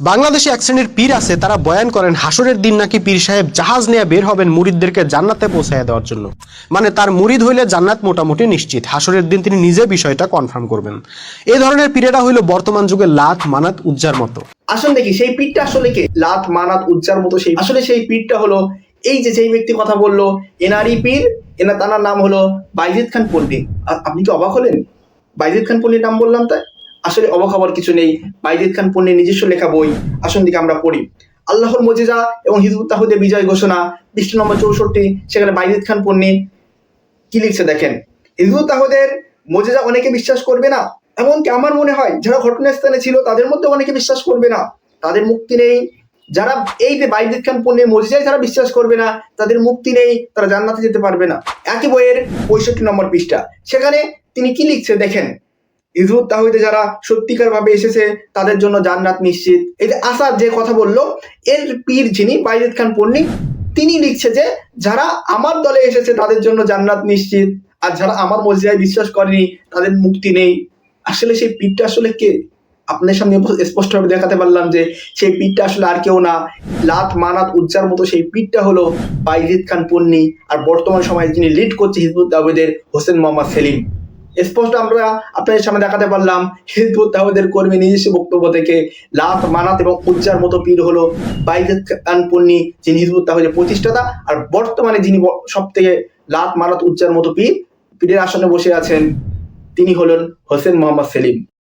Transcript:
বাংলাদেশে এক শ্রেণির পীর আছে, তারা বয়ান করেন হাসরের দিন নাকি পীর সাহেব জাহাজ নিয়ে বের হবেন মুরিদদেরকে জান্নাতে পৌঁছায় দেওয়ার জন্য। মানে তার মুরিদ হইলে জান্নাত মোটামুটি নিশ্চিত। হাসরের দিন তিনি নিজে বিষয়টা কনফার্ম করবেন। এই ধরনের পীরেরা হইল বর্তমান যুগে লাত, মানাত, উজ্জার মতো। আসুন দেখি, সেই পীরটা আসলে কে? লাত, মানাত, উজ্জার মতো সেই আসলে সেই পীরটা হলো এই যে যেই ব্যক্তি কথা বলল, এনারই পীর, এনা নাম হলো বাইজিদ খান পন্ডিত আপনি কি অবাক হলেন? বাইজিদ খান পন্ডিত নাম বললাম তাই? আসলে অবাক হওয়ার কিছু নেই। বাইজিদ খান পন্ডিত নিজস্ব লেখা বই। আসন দিকে আমরা পড়ি। আল্লাহর মজিজা এবং হিজবুত তাহুদের বিজয় ঘোষণা, পৃষ্ঠ নম্বর চৌষট্টি, সেখানে বাইজিদ খান পণ্যে কি লিখছে দেখেন? হিজবুত তাহুদের মজেজা অনেকে বিশ্বাস করবে না। এমনকি আমার মনে হয়, যারা ঘটনাস্থানে ছিল, তাদের মধ্যে অনেকে বিশ্বাস করবে না। তাদের মুক্তি নেই। যারা এই যে বাইজিদ খান পণ্যের মজিজায় যারা বিশ্বাস করবে না, তাদের মুক্তি নেই। তারা জান্নাতে যেতে পারবে না। একই বইয়ের পঁয়ষট্টি নম্বর পৃষ্ঠা। সেখানে তিনি কি লিখছে দেখেন? ইজহুদ তাহিদে যারা সত্যিকার ভাবে এসেছে, তাদের জন্য জান্নাত নিশ্চিত। এই যে আসাদ যে কথা বলল, এর পীর যিনি বাইজিদ খান পন্নী, তিনি লিখছে যে, যারা আমার দলে এসেছে, তাদের জন্য জান্নাত নিশ্চিত। আর যারা আমার মসজিদায় বিশ্বাস করেনি, তাদের মুক্তি নেই। আসলে সেই পীরটা আসলে কে? আপনার সামনে স্পষ্টভাবে দেখাতে পারলাম যে, সেই পীরটা আসলে আর কেউ না। লাত মানাত উজ্জার মতো সেই পীরটা হলো বাইজিদ খান পন্নী। আর বর্তমান সময়ে যিনি লিড করছে হিজবুত হোসেন মোহাম্মদ সেলিম। স্পষ্ট আমরা আপনাদের সামনে দেখাতে পারলাম হিজবু তাহদের কর্মী নিজস্ব বক্তব্য থেকে লাত মানাত এবং উজ্জার মতো পীর হলো বাইজেদ খান পন্নী যিনি হিজবু তাহদের প্রতিষ্ঠাতা, আর বর্তমানে যিনি সব থেকে লাত মানাত উজ্জার মতো পীর, পীরের আসনে বসে আছেন তিনি হলেন হোসেন মোহাম্মদ সেলিম।